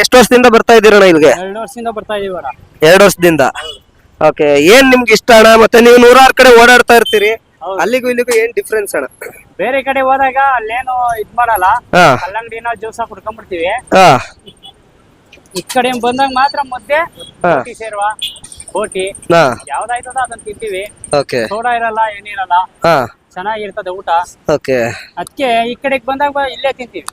ಎಷ್ಟು ವರ್ಷದಿಂದ ಬರ್ತಾ ಇದ್ದೀರಣ್ಣ ಇಲ್ಲಿಗೆ? ಎರಡು ವರ್ಷದಿಂದ ಬರ್ತಾ ಇದೀವಿ ಅಣ್ಣ. ಎರಡು ವರ್ಷದಿಂದ. ಓಕೆ ಏನ್ ನಿಮ್ಗೆ ಇಷ್ಟ ಅಣ್ಣ? ಮತ್ತೆ ನೀವು ನೂರಾರು ಕಡೆ ಓಡಾಡ್ತಾ ಇರ್ತೀರಿ. ಹೌದು. ಅಲ್ಲಿಗೂ ಇಲ್ಲಿಗೂ ಏನ್ ಡಿಫ್ರೆನ್ಸ್ ಅಣ್ಣ? ಬೇರೆ ಕಡೆ ಹೋದಾಗ ಅಲ್ಲೇನು ಇದ್ ಮಾಡಲ್ಲ. ಅಲ್ಲಂಗಡಿನ ಕಲ್ಲಂಗಡಿನ ಜ್ಯೂಸ ಕುಡ್ಕೊಂಡ್ಬಿಡ್ತೀವಿ. ಹಾ. ಈ ಕಡೆ ಬಂದಾಗ ಮಾತ್ರ ಮುದ್ದೆ ಹಾ. ಬೋಟಿ ಸೇರುವ ಬೋಟಿ. ಹಾ. ಯಾವ್ದಾಯ್ತದ ಅದನ್ನ ತಿಂತೀವಿ. ಓಕೆ ಸೋಡಾ ಇರಲ್ಲ ಏನಿರಲ್ಲ. ಹಾ. ಚೆನ್ನಾಗಿರ್ತದೆ ಊಟ. ಓಕೆ ಅದಕ್ಕೆ ಈ ಕಡೆಗೆ ಬಂದಾಗ ಇಲ್ಲೇ ತಿಂತೀವಿ.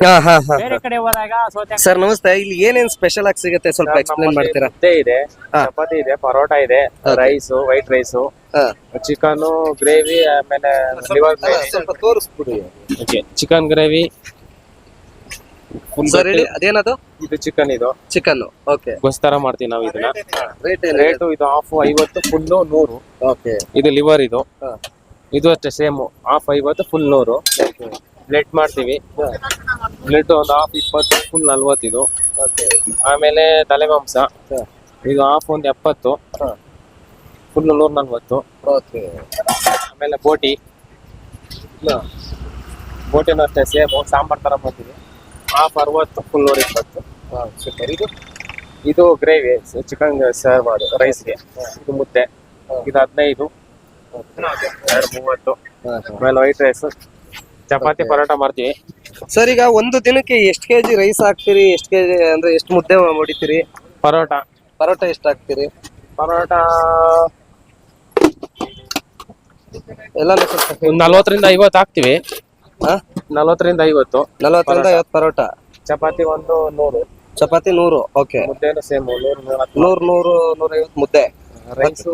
ಬೇರೆ ಕಡೆ ಹೋದಾಗ ಸೋತೆ ಸರ್ ನಮಸ್ತೆ. ಇಲ್ಲಿ ಏನೇನ್ ಸ್ಪೆಷಲ್ ಆಗಿ ಸಿಗುತ್ತೆ ಸ್ವಲ್ಪ ಎಕ್ಸ್ಪ್ಲೇನ್ ಮಾಡ್ತೀರಾ? ಮುದ್ದೆ ಇದೆ ಚಪಾತಿ ಇದೆ ಪರೋಟ ಇದೆ rice white rice chicken gravy ಆಮೇಲೆ liver gravy chicken gravy full sir ಹೇಳಿ ಅದೇನದು? ಇದು ಚಿಕನ್ ಇದು. ಚಿಕನ್ ಓಕೆ ಗೊಸ್ ತರ ಮಾಡ್ತೀವಿ ನಾವು ಇದನ್ನ. ರೇಟ್ ರೇಟ್ ಇದು ಹಾಫ್ ಐವತ್ತು ಫುಲ್ ನೂರು. ಓಕೆ ಇದು ಲಿವರ್ ಇದು. ಇದು ಅಷ್ಟೇ ಸೇಮ್ ಹಾಫ್ ಐವತ್ತು ಫುಲ್ ನೂರು. ಬ್ಲೆಡ್ ಮಾಡ್ತೀವಿ. ಬ್ಲೆಡ್ ಒಂದು ಹಾಫ್ ಇಪ್ಪತ್ತು ಫುಲ್ ನಲ್ವತ್ತಿದು. ಆಮೇಲೆ ತಲೆ ಮಾಂಸ. ಇದು ಹಾಫ್ ಒಂದು ಎಪ್ಪತ್ತು. ಫುಲ್ ನೂರ ನಲ್ವತ್ತು. ಓಕೆ ಆಮೇಲೆ ಬೋಟಿ. ಬೋಟಿನೂ ಅಷ್ಟೇ ಸೇಮ್ ಸಾಂಬಾರ್ ತರ ಮಾಡ್ತೀವಿ. ಹಾಫ್ ಅರವತ್ತು ಫುಲ್ ನೂರ ಇಪ್ಪತ್ತು. ಸೂಪರ್ ಇದು? ಇದು ಗ್ರೇವಿ ಚಿಕನ್ ಸರ್ವ್ ಮಾಡು ರೈಸ್ಗೆ ಇದು ಮುದ್ದೆ. ಇದು ಹದಿನೈದು. ಎರಡು ಮೂವತ್ತು. ಆಮೇಲೆ ವೈಟ್ ರೈಸ್ ಚಪಾತಿ ಪರೋಟ ಮಾಡ್ತೀವಿ. ಸರ್ ಈಗ ಒಂದು ದಿನಕ್ಕೆ ಎಷ್ಟು ಕೆಜಿ ರೈಸ್ ಹಾಕ್ತೀರಿ? ಎಷ್ಟು ಕೆಜಿ ಅಂದ್ರೆ ಎಷ್ಟು ಮುದ್ದೆ ಹೊಡಿತೀರಿ ಪರೋಟ. ಪರೋಟ ಎಷ್ಟು ಹಾಕ್ತೀರಿ? ಪರೋಟ ಎಲ್ಲ ಒಂದು ನಲ್ವತ್ತರಿಂದ ಐವತ್ತು ಹಾಕ್ತಿವಿ. ನಲ್ವತ್ತರಿಂದ ಐವತ್ತು ನಲ್ವತ್ತರಿಂದ ಐವತ್ತು ಪರೋಟ. ಚಪಾತಿ ಒಂದು ನೂರು. ಚಪಾತಿ ನೂರು ಓಕೆ. ಮುದ್ದೆ ಸೇಮ್ ನೂರ್ ನೂರು ನೂರೈವತ್ತು ಮುದ್ದೆ. ರೈಸು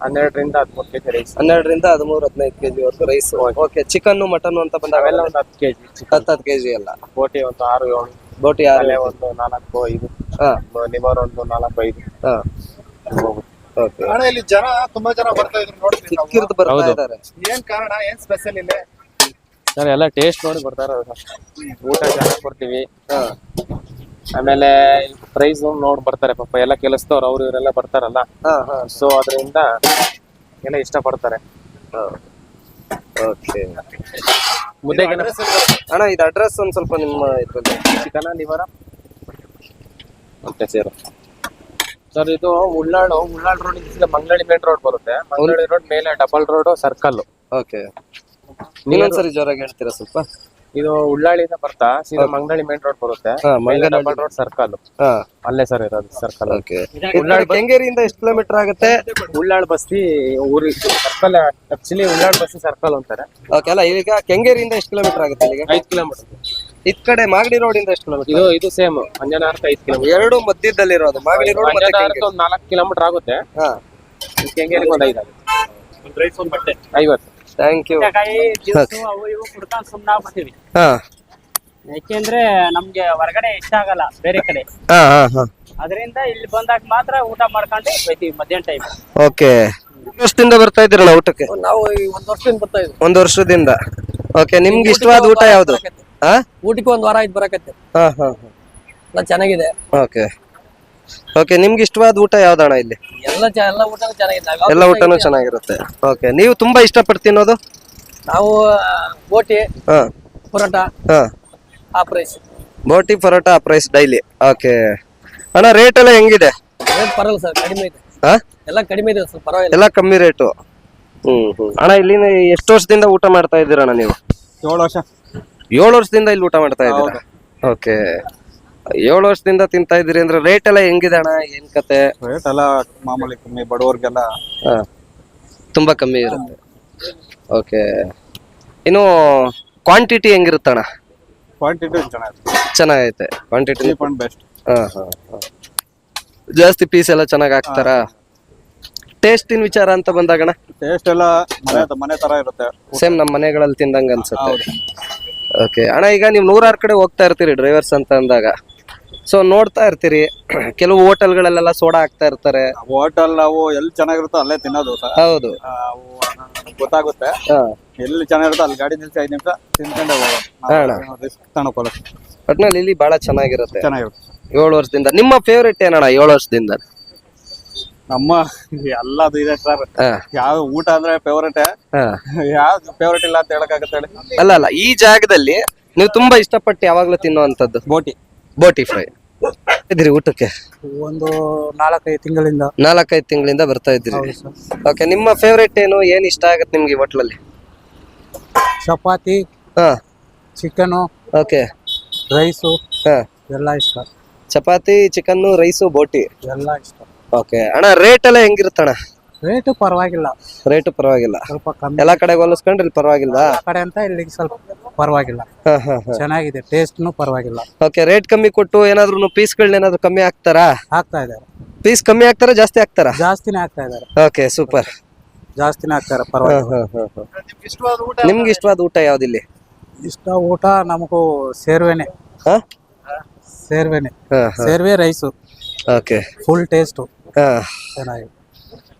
ಹನ್ನೆರಡರಿಂದ ಹದಿಮೂರು ಕೆಜಿ ರೈಸ್ ಹನ್ನೆರಡರಿಂದ ಹದಿಮೂರು ಹದಿನೈದು ಕೆಜಿ ವರೆಗೂ ರೈಸ್ ಓಕೆ ಚಿಕನ್ ಮಟನ್ ಅಂತ ಬಂದಾಗ ಅವೆಲ್ಲ ಒಂದು ಹತ್ತು ಕೆಜಿ ಚಿಕನ್ ಹತ್ತು ಹತ್ತು ಕೆಜಿ ಎಲ್ಲ ಬೋಟಿ ಒಂದು ಆರು ಏಳು. ಬೋಟಿ ಆರು ಒಂದು ನಾಲ್ಕು ಐದು. ಹಾ. ಲಿವರ್ ಒಂದು ನಾಲ್ಕು ಐದು. ಹಾ. ಓಕೆ ಅಣ್ಣ ಇಲ್ಲಿ ಜನ ತುಂಬಾ ಜನ ಬರ್ತಾ ಇದ್ರು ನೋಡ್ತೀವಿ. ಬರ್ತಾ ಇದ್ದಾರೆ. ಏನ್ ಕಾರಣ ಏನ್ ಸ್ಪೆಷಲ್ ಇಲ್ಲ? ಸರ್ ಎಲ್ಲ ಟೇಸ್ಟ್ ನೋಡಿ ಬರ್ತಾರ ಊಟ ಚೆನ್ನಾಗಿ ಕೊಡ್ತೀವಿ. ಹಾ. ಆಮೇಲೆ ಪ್ರೈಸ್ ನೋಡಿ ಬರ್ತಾರೆ ಪಾಪ ಎಲ್ಲ ಕೆಲಸದವ್ರು ಅವ್ರು ಇವರೆಲ್ಲ ಬರ್ತಾರಲ್ಲ. ಹಾ ಹಾ ಸೊ ಅದರಿಂದ ಎಲ್ಲ ಇಷ್ಟಪಡ್ತಾರೆ. ಓಕೆ ಮುದ್ದೆಗೆ ಅಣ್ಣ ಇದು ಅಡ್ರೆಸ್ ಒಂದ್ ಸ್ವಲ್ಪ ನಿಮ್ಮ ಇದ್ರಲ್ಲಿ. ಚಿಕನ ಲಿವರ ಓಕೆ ಸೇರು. ಸರ್ ಇದು ಉಳ್ಳಾಡು ಉಳ್ಳಾಳ್ ರೋಡ್ ಇಂದ ಮಂಗಳೂರಿ ಮೇನ್ ರೋಡ್ ಬರುತ್ತೆ. ಮಂಗಳೂರಿ ರೋಡ್ ಮೇಲೆ ಡಬಲ್ ರೋಡ್ ಸರ್ಕಲ್ ಓಕೆ ನೀವೊಂದ್ಸರಿ ಜೋರಾಗಿ ಹೇಳ್ತೀರಾ ಸ್ವಲ್ಪ? ಇದು ಉಳ್ಳಾಳಿಯಿಂದ ಬರ್ತಾ ಸೀದಾ ಮಂಗಳಿ ಮೇನ್ ರೋಡ್ ಬರುತ್ತೆ. ಹಾ, ಮಂಗನಹಳ್ಳಿ. ಡಬಲ್ ರೋಡ್ ಸರ್ಕಲ್ ಹಾ. ಅಲ್ಲೇ ಸರ್ ಇರೋದು ಸರ್ಕಲ್ ಓಕೆ ಕೆಂಗೇರಿಯಿಂದ ಎಷ್ಟು ಕಿಲೋಮೀಟರ್ ಆಗುತ್ತೆ? ಉಳ್ಳಾಳ್ ಬಸ್ತಿ ಊರಿ circle actually Ullal Basti circle ಅಂತಾರೆ. ಓಕೆ ಅಲ್ಲ ಈಗ ಕೆಂಗೇರಿಯಿಂದ ಎಷ್ಟು ಕಿಲೋಮೀಟರ್ ಆಗುತ್ತೆ ಈಗ ಐದು ಕಿಲೋಮೀಟರ್ ಇದ್ ಕಡೆ ಮಾಗಡಿ ರೋಡ್ ಇಂದ ಎಷ್ಟು ಕಿಲೋಮೀಟರ್ ಇದು ಇದು ಸೇಮ್ ಅಂಜನಾರ್ಕ ಐದು ಕಿಲೋಮೀಟರ್ ಎರಡು ಮಧ್ಯದಲ್ಲಿ ಇರೋದು ಮಾಗಡಿ ರೋಡ್ ಮತ್ತೆ ಅಂಜನಾರ್ಕ ಒಂದು ನಾಲ್ಕು ಕಿಲೋಮೀಟರ್ ಆಗುತ್ತೆ. ಹಾ. ಕೆಂಗೇರಿಗೆ ಒಂದು ಐದು. ಆಗುತ್ತೆ ಐವತ್ತು. ಥ್ಯಾಂಕ್ ಯು ಸೌತೆಕಾಯಿ ಜ್ಯೂಸು ಅವು ಇವು ಕುಡ್ಕೊಂಡು ಸುಮ್ಮನೆ ಆಗ್ಬಿಡ್ತೀವಿ ಹಾ. ಯಾಕೆಂದ್ರೆ ನಮ್ಗೆ ಹೊರಗಡೆ ಇಷ್ಟ ಆಗಲ್ಲ ಬೇರೆ ಕಡೆ. ಹಾ ಹಾ ಹಾ. ಅದರಿಂದ ಇಲ್ಲಿ ಬಂದಾಗ ಮಾತ್ರ ಊಟ ಮಾಡ್ಕೊಂಡು ಬೈತೀವಿ ಮಧ್ಯಾಹ್ನ ಟೈಮ್ ಓಕೆ ವರ್ಷದಿಂದ ಬರ್ತಾ ಇದ್ದೀರಲ್ಲ ಊಟಕ್ಕೆ? ನಾವು ಈ ಒಂದ್ ವರ್ಷದಿಂದ ಬರ್ತಾ ಇದ್ವಿ ಒಂದು ವರ್ಷದಿಂದ. ಓಕೆ ನಿಮ್ಗೆ ಇಷ್ಟವಾದ ಊಟ ಯಾವುದು? ಹಾ? ಊಟಕ್ಕೆ ಒಂದ್ ವಾರ ಆಯ್ತು ಬರಕತ್ತೆ. ಹಾ ಹಾ ಎಲ್ಲ ಚೆನ್ನಾಗಿದೆ. ಓಕೆ ಓಕೆ ನಿಮ್ಗೆ ಇಷ್ಟವಾದ ಊಟ ಯಾವ್ದಣ ಇಲ್ಲಿ? ಎಲ್ಲ ಚ- ಎಲ್ಲ ಊಟನೂ ಚೆನ್ನಾಗಿದೆ ನಾವ್ ಯಾವ್ದು ಎಲ್ಲ ಊಟನೂ ಚೆನ್ನಾಗಿರುತ್ತೆ. ಓಕೆ ನೀವು ತುಂಬಾ ಇಷ್ಟಪಟ್ಟು ತಿನ್ನೋದು? ನಾವು ಆ, ಬೋಟಿ ಹಾ. ಪರೋಟ ಹಾ. ಆ ಪ್ರೈಸ್ ಬೋಟಿ ಪರೋಟ ಪ್ರೈಸ್ ಡೈಲಿ ಓಕೆ ಅಣ್ಣ ರೇಟ್ ಎಲ್ಲ ಹೆಂಗಿದೆ? ರೇಟ್ ಪರವಾಗಿಲ್ಲ ಸರ್ ಕಡಿಮೆ ಇದೆ. ಹಾ? ಎಲ್ಲ ಕಡಿಮೆ ಇದೆ ಸ್ವಲ್ಪ ಪರವಾಗಿಲ್ಲ. ಎಲ್ಲ ಕಮ್ಮಿ ರೇಟು ಅಣ್ಣ ಇಲ್ಲಿ ಎಷ್ಟು ವರ್ಷದಿಂದ ಊಟ ಮಾಡ್ತಾ ಇದ್ದೀರಣ್ಣ ನೀವು? ಏಳು ವರ್ಷ. ಏಳು ವರ್ಷದಿಂದ ಇಲ್ಲಿ ಊಟ ಮಾಡ್ತಾ ಇದ್ದೀರಾ? ಓಕೆ ಏಳು ವರ್ಷದಿಂದ ತಿಂತಾ ಇದ್ದೀರಿ ಅಂದ್ರೆ ರೇಟ್ ಎಲ್ಲ ಹೆಂಗಿದೆ ಅಣ್ಣ? ಏನ್ ಕತೆ? ರೇಟ್ ಎಲ್ಲ ಮಾಮೂಲಿ ಕಮ್ಮಿ ಬಡವರಿಗೆಲ್ಲ ಹಾ. ತುಂಬಾ ಕಮ್ಮಿ ಇರುತ್ತೆ. ಓಕೆ ಇನ್ನು ಕ್ವಾಂಟಿಟಿ ಹೆಂಗಿರುತ್ತಣ್ಣ ಕ್ವಾಂಟಿಟಿ ಚೆನ್ನಾಗಿದೆ ಚೆನ್ನಾಗೈತೆ. ಕ್ವಾಂಟಿಟಿ ಚೀಪ್ ಅಂಡ್ ಬೆಸ್ಟ್ ಹಾ ಹಾ ಹಾ. ಜಾಸ್ತಿ ಪೀಸ್ ಎಲ್ಲ ಚೆನ್ನಾಗಿ ಹಾಕ್ತಾರಾ? ಟೇಸ್ಟಿನ ವಿಚಾರ ಅಂತ ಬಂದಾಗಣ ಟೇಸ್ಟ್ ಎಲ್ಲ ಮನೆ ಮನೆ ತರ ಇರುತ್ತೆ. ಸೇಮ್ ನಮ್ಮ ಮನೆಗಳಲ್ಲಿ ತಿಂದಂಗ ಅನ್ಸುತ್ತೆ. ಓಕೆ ಅಣ್ಣ ಈಗ ನೀವು ನೂರಾರು ಕಡೆ ಹೋಗ್ತಾ ಇರ್ತೀರಿ ಡ್ರೈವರ್ಸ್ ಅಂತ ಅಂದಾಗ. ಸೊ ನೋಡ್ತಾ ಇರ್ತೀರಿ. ಕೆಲವು ಹೋಟೆಲ್ಗಳಲ್ಲೆಲ್ಲ ಸೋಡಾ ಹಾಕ್ತಾ ಇರ್ತಾರೆ. ಹೋಟೆಲ್ ನಾವು ಎಲ್ಲಿ ಚೆನ್ನಾಗಿರುತ್ತೋ ಅಲ್ಲೇ ತಿನ್ನೋದು ಸರ್ ಹೌದು. ಗೊತ್ತಾಗುತ್ತೆ. ಹಾ. ಎಲ್ಲಿ ಚೆನ್ನಾಗಿರುತ್ತೋ ಅಲ್ಲಿ ಗಾಡಿ ನಿಲ್ಸಿ ಐದು ನಿಮಿಷ ತಿನ್ಕೊಂಡೆ ಹಾ. ಅಣ್ಣ. ಹೋಗೋದು ರಿಸ್ಕ್ ತಗೊಳಲ್ಲ ಒಟ್ನಲ್ಲಿ ಇಲ್ಲಿ ಬಹಳ ಚೆನ್ನಾಗಿರುತ್ತೆ. ಚೆನ್ನಾಗಿರುತ್ತೆ. ಏಳು ವರ್ಷದಿಂದ. ನಿಮ್ಮ ಫೇವ್ರೇಟ್ ಏನಣ್ಣ ಏಳು ವರ್ಷದಿಂದ? ನಮ್ಮ ಎಲ್ಲದು ಇದೆ ಸರ್ ಹಾ. ಯಾವ ಊಟ ಅಂದ್ರೆ ಫೇವ್ರೇಟ್ ಹಾ. ಯಾವ್ದು ಫೇವ್ರೇಟ್ ಇಲ್ಲ ಅಂತ ಹೇಳಕ್ಕಾಗತ್ತೆ ಹೇಳಿ. ಅಲ್ಲ ಅಲ್ಲ ಈ ಜಾಗದಲ್ಲಿ ನೀವು ತುಂಬಾ ಇಷ್ಟಪಟ್ಟು ಯಾವಾಗ್ಲೂ ತಿನ್ನುವಂತದ್ದು ಬೋಟಿ. ಬೋಟಿ ಫ್ರೈ. ಇದ್ರಿ ಊಟಕ್ಕೆ? ಒಂದು ನಾಲ್ಕೈದು ತಿಂಗಳಿಂದ. ನಾಲ್ಕೈದು ತಿಂಗಳಿಂದ ಬರ್ತಾ ಇದ್ದೀರಿ. ಓಕೆ ನಿಮ್ಮ ಫೇವ್ರೇಟ್ ಏನು ಏನ್ ಇಷ್ಟ ಆಗತ್ತೆ ನಿಮ್ಗೆ ಈ ಹೋಟ್ಲಲ್ಲಿ? ಚಪಾತಿ ಹಾ. Chicken okay. ರೈಸು ಹಾ. ಎಲ್ಲ ಇಷ್ಟ. ಚಪಾತಿ ಚಿಕನ್ ರೈಸು ಬೋಟಿ? ಎಲ್ಲ ಇಷ್ಟ. ಓಕೆ ಅಣ್ಣ ರೇಟ್ ಎಲ್ಲ ಹೆಂಗಿರುತ್ತಣ್ಣ ರೇಟು ಪರವಾಗಿಲ್ಲ. ರೇಟು ಪರವಾಗಿಲ್ಲ. ಸ್ವಲ್ಪ ಎಲ್ಲ ಕಡೆ ಹೋಲಿಸ್ಕೊಂಡ್ರಿ ಹೋಲಿಸ್ಕೊಂಡ್ರೆ ಇಲ್ಲಿ ಪರವಾಗಿಲ್ಲ ಆ ಕಡೆ ಅಂತ ಇಲ್ಲಿಗೆ ಸ್ವಲ್ಪ ಪರವಾಗಿಲ್ಲ. ಚೆನ್ನಾಗಿದೆ ಟೇಸ್ಟ್ನು ಪರವಾಗಿಲ್ಲ. ಓಕೆ ರೇಟ್ ಕಮ್ಮಿ ಕೊಟ್ಟು ಏನಾದ್ರು ಪೀಸ್ಗಳನ್ನ ಏನಾದ್ರು ಕಮ್ಮಿ ಹಾಕ್ತಾರಾ? ಹಾಕ್ತಾ ಇದ್ದಾರೆ. ಪೀಸ್ ಕಮ್ಮಿ ಆಗ್ತಾರಾ ಜಾಸ್ತಿ ಆಗ್ತಾರಾ ಜಾಸ್ತಿನೇ ಹಾಕ್ತಾ ಇದ್ದಾರೆ. ಓಕೆ ಸೂಪರ್ ಜಾಸ್ತಿನೇ ಹಾಕ್ತಾರೆ ಪರವಾಗಿಲ್ಲ. ನಿಮ್ಗೆ ಇಷ್ಟವಾದ ಊಟ ಯಾವ್ದಿಲ್ಲಿ ಇಷ್ಟ ಊಟ ನಮಗೂ ಸೇರ್ವೆನೆ. ಹಾ? ಸೇರ್ವೆನೆ. ಸೇರ್ವೆ ರೈಸು ಓಕೆ ಫುಲ್ ಟೇಸ್ಟು ಚೆನ್ನಾಗಿ ಚೆನ್ನಾಗಿದೆ.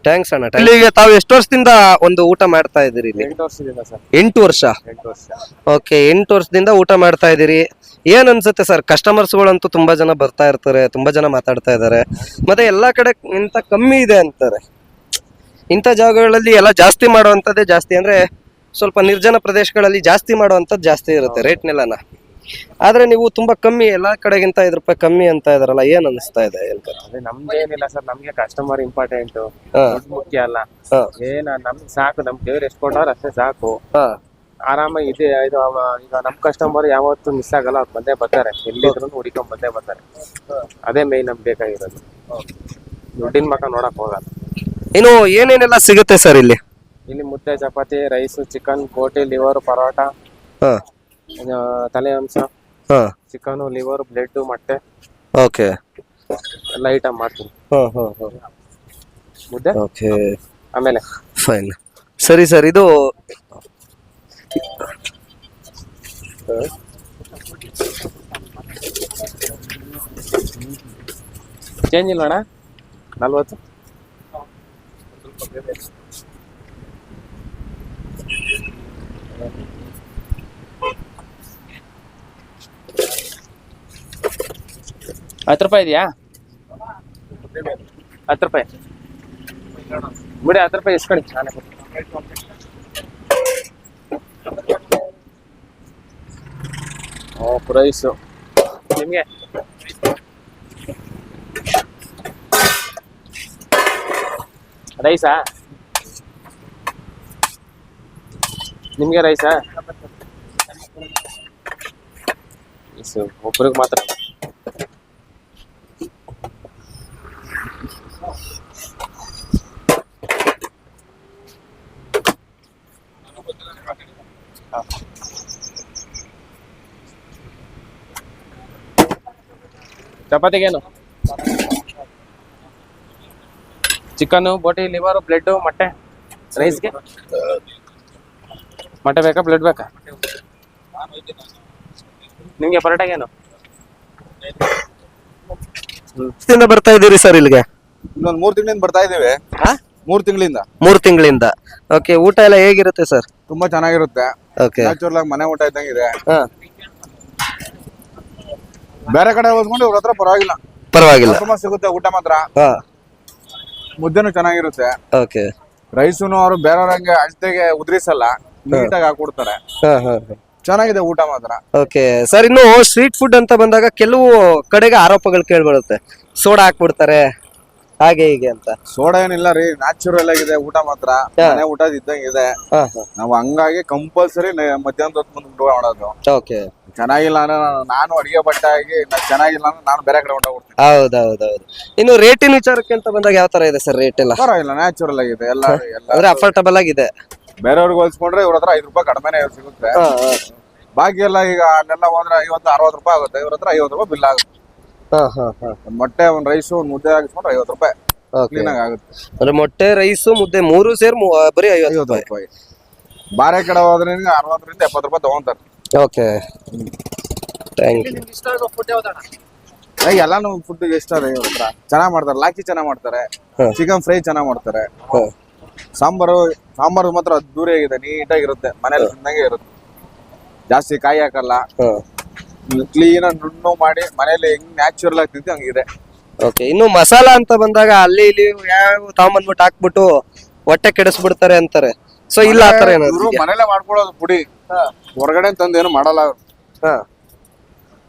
ಥ್ಯಾಂಕ್ಸ್ ಅಣ್ಣ ಇಲ್ಲಿಗೆ ತಾವು ಎಷ್ಟು ವರ್ಷದಿಂದ ಒಂದು ಊಟ ಮಾಡ್ತಾ ಇದ್ದೀರಿ ಇಲ್ಲಿ? ಎಂಟು ವರ್ಷದಿಂದ ಸರ್. ಎಂಟು ವರ್ಷ? ಎಂಟು ವರ್ಷ. ಓಕೆ ಎಂಟು ವರ್ಷದಿಂದ ಊಟ ಮಾಡ್ತಾ ಇದ್ದೀರಿ. ಏನ್ ಅನ್ಸುತ್ತೆ ಸರ್? ಕಸ್ಟಮರ್ಸ್ಗಳಂತೂ ತುಂಬಾ ಜನ ಬರ್ತಾ ಇರ್ತಾರೆ ತುಂಬಾ ಜನ ಮಾತಾಡ್ತಾ ಇದ್ದಾರೆ. ಮತ್ತೆ ಎಲ್ಲಾ ಕಡೆ ಇಂತ ಕಮ್ಮಿ ಇದೆ ಅಂತಾರೆ. ಇಂಥ ಜಾಗಗಳಲ್ಲಿ ಎಲ್ಲ ಜಾಸ್ತಿ ಮಾಡುವಂಥದ್ದೇ ಜಾಸ್ತಿ ಅಂದ್ರೆ ಸ್ವಲ್ಪ ನಿರ್ಜನ ಪ್ರದೇಶಗಳಲ್ಲಿ ಜಾಸ್ತಿ ಮಾಡುವಂಥದ್ದು ಜಾಸ್ತಿ ಇರುತ್ತೆ ರೇಟ್ನೆಲ್ಲನ ಆದ್ರೆ ನೀವು ತುಂಬಾ ಕಮ್ಮಿ ಎಲ್ಲಾ ಕಡೆಗಿಂತ ಐದು ರೂಪಾಯಿ ಕಮ್ಮಿ ಅಂತ ಇದಾರಲ್ಲ ಏನ್ ಅನಿಸ್ತಾ ಇದೆ ಏನ್ ಕಥೆ? ಅದೇ ನಮ್ದೇನಿಲ್ಲ ಸರ್ ನಮ್ಗೆ ಕಸ್ಟಮರ್ ಇಂಪಾರ್ಟೆಂಟ್ ಹಾ. ದುಡ್ಡು ಮುಖ್ಯ ಅಲ್ಲ. ಹಾ. ಏನ ನಮ್ಗೆ ಸಾಕು ನಮ್ ದೇವ್ರು ಎಷ್ಟು ಕೊಟ್ಟಾರ ಅಷ್ಟೇ ಸಾಕು. ಹಾ. ಆರಾಮಾಗಿ ಇದೆ ಇದು ಅವ- ಈಗ ನಮ್ ಕಸ್ಟಮರ್ ಯಾವತ್ತು ಮಿಸ್ ಆಗಲ್ಲ ಅವ್ರು ಬಂದೇ ಬರ್ತಾರೆ. ಎಲ್ಲಿದ್ರು ಹುಡಿಕೊಂಡ್ ಬಂದೇ ಬರ್ತಾರೆ. ಅದೇ ಮೇನ್ ನಮ್ಗೆ ಬೇಕಾಗಿರೋದು. ದುಡ್ಡಿನ ಮಕ್ಕ ನೋಡಕ್ ಹೋಗಲ್ಲ. ಇನ್ನು ಏನೇನೆಲ್ಲ ಸಿಗುತ್ತೆ ಸರ್ ಇಲ್ಲಿ? ಇಲ್ಲಿ ಮುದ್ದೆ ಚಪಾತಿ ರೈಸ್ ಚಿಕನ್ ಕೋಟಿ ಲಿವರ್ ಪರೋಟ. ಹಾ. ತಲೆ ಅಂಶ ಹಾ. ಚಿಕನ್ ಲಿವರ್ ಬ್ಲಡ್ ಮೊಟ್ಟೆ. ಓಕೆ. ಎಲ್ಲ ಐಟಮ್ ಮಾಡ್ತೀನಿ. ಹಾ ಹಾ ಹಾ. ಮುದ್ದೆ? ಓಕೆ. ಆಮೇಲೆ. ಫೈನ್. ಸರಿ ಸರ್ ಇದು ಚೇಂಜ್ ಇಲ್ಲ ಅಣ್ಣ? ನಲ್ವತ್ತು? ಹತ್ತು ರೂಪಾಯಿ ಇದೆಯಾ? ಹತ್ತು ರೂಪಾಯಿ. ಬಿಡಿ, ಹತ್ತು ರೂಪಾಯಿ ಇಸ್ಕೊಳ್ಳಿ ನಾನೇ. ಓ ಪ್ರೈಸು ನಿಮಗೆ? ರೈಸಾ? ನಿಮಗೆ ರೈಸಾ, ಒಬ್ರಿಗೆ ಮಾತ್ರ. ಚಪಾತಿಗೇನು? ಚಿಕನ್ ಬೋಟಿ ಲಿವರ್ ಬ್ಲಡ್ ಮೊಟ್ಟೆ ರೈಸ್ಗೆ? ಮೊಟ್ಟೆ ಬೇಕಾ ಬ್ಲಡ್ ಬೇಕಾ? ನಿಮ್ಗೆ ಪರೋಟಾಗೇನು? ಎಷ್ಟಿಂದ ಬರ್ತಾ ಇದ್ದೀರಿ ಸರ್ ಇಲ್ಲಿಗೆ? ಇನ್ನೊಂದು ಮೂರ್ ತಿಂಗಳಿಂದ ಬರ್ತಾ ಇದೀವಿ ಹಾ? ಮೂರ್ ತಿಂಗಳಿಂದ. ಮೂರ್ ತಿಂಗಳಿಂದ. ಓಕೆ ಊಟ ಎಲ್ಲ ಹೇಗಿರುತ್ತೆ ಸರ್? ತುಂಬಾ ಚೆನ್ನಾಗಿರುತ್ತೆ. ಓಕೆ ನ್ಯಾಚುರಲ್ ಆಗಿ ಮನೆ ಊಟ ಇದ್ದಂಗಿದೆ ಹಾ. ಬೇರೆ ಕಡೆ ಹೋದ್ಕೊಂಡು ಇವ್ರ ಹತ್ರ ಪರವಾಗಿಲ್ಲ. ಪರವಾಗಿಲ್ಲ. ತುಂಬಾ ಸಿಗುತ್ತೆ ಊಟ ಮಾತ್ರ. ಹಾ. ಮುದ್ದೆನೂ ಚೆನ್ನಾಗಿರುತ್ತೆ. ಓಕೆ. ರೈಸುನು ಅವರು ಬೇರೆಯವ್ರಂಗೆ ಅಳತೆಗೆ ಉದ್ರಿಸಲ್ಲ ನೀಟಾಗಿ ಹಾಕೊಡ್ತಾರೆ. ಹಾ ಹಾ ಚೆನ್ನಾಗಿದೆ ಊಟ ಮಾತ್ರ. ಓಕೆ. ಸರ್ ಇನ್ನು ಸ್ಟ್ರೀಟ್ ಫುಡ್ ಅಂತ ಬಂದಾಗ ಕೆಲವು ಕಡೆಗೆ ಆರೋಪಗಳು ಕೇಳ್ಬರುತ್ತೆ. ಸೋಡಾ ಹಾಕ್ಬಿಡ್ತಾರೆ ಹಾಗೆ ಹೀಗೆ ಅಂತ. ಸೋಡಾ ಏನಿಲ್ಲ ರೀ ನ್ಯಾಚುರಲ್ ಆಗಿದೆ ಊಟ ಮಾತ್ರ. ಮನೆ ಊಟ ಇದ್ದಂಗಿದೆ ಹಾ ಹಾ. ನಾವು ಹಂಗಾಗಿ ಕಂಪಲ್ಸರಿ ಮಧ್ಯಾಹ್ನದ ಹೊತ್ತು ಮುಂದೆ ಊಟ ಮಾಡೋದು. ಓಕೆ. ಚೆನ್ನಾಗಿಲ್ಲ ಅಂದ್ರೆ ನಾನು- ನಾನು ಅಡಿಗೆ ಬಟ್ಟೆ ಆಗಿ ನಾನ್ ಚೆನ್ನಾಗಿಲ್ಲ ಅಂದ್ರೆ ನಾನು ಬೇರೆ ಕಡೆ ಊಟ ಕೊಡ್ತೀನಿ ಹೌದೌದೌದು. ಇನ್ನು ರೇಟಿನ ವಿಚಾರಕ್ಕೆ ಅಂತ ಬಂದಾಗ ಯಾವ ತರ ಇದೆ ಸರ್ ರೇಟ್ ಎಲ್ಲ? ಪರವಾಗಿಲ್ಲ ನ್ಯಾಚುರಲ್ ಆಗಿದೆ. ಎಲ್ಲ ಎಲ್ಲ ಅಂದ್ರೆ ಅಫೋರ್ಟಬಲ್ ಆಗಿದೆ. ಬೇರೆಯವ್ರಿಗೆ ಹೋಲಿಸ್ಕೊಂಡ್ರೆ ಇವ್ರ ಹತ್ರ ಐದು ರೂಪಾಯಿ ಕಡಿಮೆನೇ ಸಿಗುತ್ತೆ. ಹಾ ಹಾ. ಬಾಕಿ ಎಲ್ಲ ಈಗ ಅಲ್ಲೆಲ್ಲ ಹೋದ್ರೆ ಐವತ್ತು ಅರವತ್ತು ರೂಪಾಯಿ ಆಗುತ್ತೆ. ಇವ್ರ ಹತ್ರ ಐವತ್ತು ರೂಪಾಯಿ ಬಿಲ್ ಆಗುತ್ತೆ. ಹಾ ಹಾ ಹಾ. ಒಂದ್ ಮೊಟ್ಟೆ ಒಂದ್ ರೈಸ್ ಒಂದ್ ಮುದ್ದೆ ಹಾಕಿಸ್ಕೊಂಡ್ರೆ ಐವತ್ತು ರೂಪಾಯಿ. ಕ್ಲೀನ್ ಆಗಿ ಆಗುತ್ತೆ. ಅಂದ್ರೆ ಮೊಟ್ಟೆ ರೈಸು ಮುದ್ದೆ ಮೂರು ಸೇರ್ ಮೂ- ಬರೀ ಐವತ್ತು ಐವತ್ತು ರೂಪಾಯಿ. ಬಾರೆ ಕಡೆ ಹೋದ್ರೆ ಅರವತ್ತರಿಂದ ಎಪ್ಪತ್ತು ರೂಪಾಯಿ ತಗೊಂತಾರೆ. ಓಕೆ. ಥ್ಯಾಂಕ್ ಯು ಎಲ್ಲಾನು ಫುಡ್ ಇಷ್ಟ ಅದ ಇವ್ರ ಹತ್ರ. ಚೆನ್ನಾಗ್ ಮಾಡ್ತಾರೆ. ಲಾಕಿ ಚೆನ್ನಾಗ್ ಮಾಡ್ತಾರೆ. ಚಿಕನ್ ಫ್ರೈ ಚೆನ್ನಾಗ್ ಮಾಡ್ತಾರೆ. ಸಾಂಬಾರು ಸಾಂಬಾರು ಮಾತ್ರ ಅದ್ದೂರಿಯಾಗಿದೆ ನೀಟಾಗಿರುತ್ತೆ ಮನೇಲಿ ತಿಂದಂಗೆ ಇರುತ್ತೆ. ಜಾಸ್ತಿ ಕಾಯಿ ಹಾಕಲ್ಲ. ಕ್ಲೀನ್ ಆಗಿ ನುಣ್ಣು ಮಾಡಿ ಮನೇಲಿ ಹೆಂಗ್ ನ್ಯಾಚುರಲ್ ಆಗಿ ತಿಂತೀವಿ ಹಂಗಿದೆ. ಓಕೆ. ಇನ್ನು ಮಸಾಲ ಅಂತ ಬಂದಾಗ ಅಲ್ಲಿ ಇಲ್ಲಿ ಯಾವ ತಗೊಂಬಂದ್ಬಿಟ್ಟು ಹಾಕ್ಬಿಟ್ಟು ಹೊಟ್ಟೆ ಕೆಡಿಸ್ಬಿಡ್ತಾರೆ ಅಂತಾರೆ. ಸೊ ಇಲ್ಲ ಆತರ ಏನಾದ್ರು ಮನೇಲೆ ಮಾಡ್ಕೊಳ್ಳೋದು ಪುಡಿ. ಹೊರಗಡೆ ತಂದು ಏನು ಮಾಡಲ್ಲ. ಅವ್ರು. ಹಾ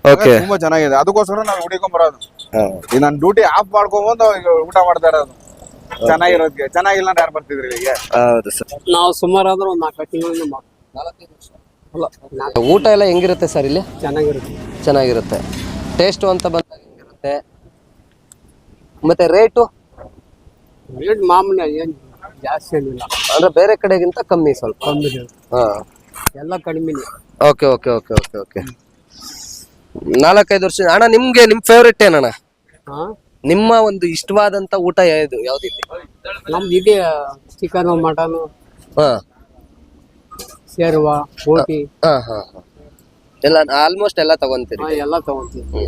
ಓಕೆ. ತುಂಬಾ ಚೆನ್ನಾಗಿದೆ. ಅದಕ್ಕೋಸ್ಕರ ನಾನು ಹುಡಿಕೊಂಡ್ ಬರೋದು. ಈಗ ನಾನು ಡ್ಯೂಟಿ ಆಫ್ ಮಾಡ್ಕೊಂಬಂದು ಈಗ ಊಟ ಮಾಡ್ತಾ ಇರೋದು. ಚೆನ್ನಾಗಿರೋದ್ಗೆ ಚೆನ್ನಾಗಿಲ್ಲ ಯಾರು ಬರ್ತಿದ್ರು ಇಲ್ಲಿಗೆ ಹೌದು ಸರ್. ನಾವು ಸುಮಾರು ಅಂದ್ರೆ ಒಂದು ನಾಲ್ಕು ತಿಂಗಳಿಂದ ಊಟ ಎಲ್ಲ ಹೆಂಗಿರುತ್ತೆ ಸರ್ ಇಲ್ಲಿ? ಚೆನ್ನಾಗಿರುತ್ತೆ. ಚೆನ್ನಾಗಿರುತ್ತೆ. ಟೇಸ್ಟು ಅಂತ ಬಂದಾಗ ಹೆಂಗಿರುತ್ತೆ? ಮತ್ತೆ ರೇಟು ರೇಟ್ ಮಾಮೂಲಿ ಏನು ಜಾಸ್ತಿ ಏನಿಲ್ಲ. ಅಂದ್ರೆ ಬೇರೆ ಕಡೆಗಿಂತ ಕಮ್ಮಿ ಸ್ವಲ್ಪ. ಕಮ್ಮಿ. ಹಾ. ಎಲ್ಲ ಕಡಿಮೆನೆ. Okay okay okay okay okay. ನಾಲ್ಕೈದು ವರ್ಷ ಅಣ್ಣ ನಿಮ್ಗೆ ನಿಮ್ ಫೇವ್ರೆಟ್ ಏನಣ್ಣ? ಹಾ? ನಿಮ್ಮ ಒಂದು ಇಷ್ಟವಾದಂತ ಊಟ ಯಾವ್ದು? ಯಾವ್ದಿದೆ? ನಮ್ದು ಇದೆ ಚಿಕನ್ ಮಟನ್ ಹಾ. ಸೇರುವ ಬೋಟಿ ಹಾ ಹಾ ಹಾ. ಎಲ್ಲ ಆಲ್ಮೋಸ್ಟ್ ಎಲ್ಲ ತಗೊಂತೀರಿ. ಎಲ್ಲ ತಗೊಂತೀವಿ.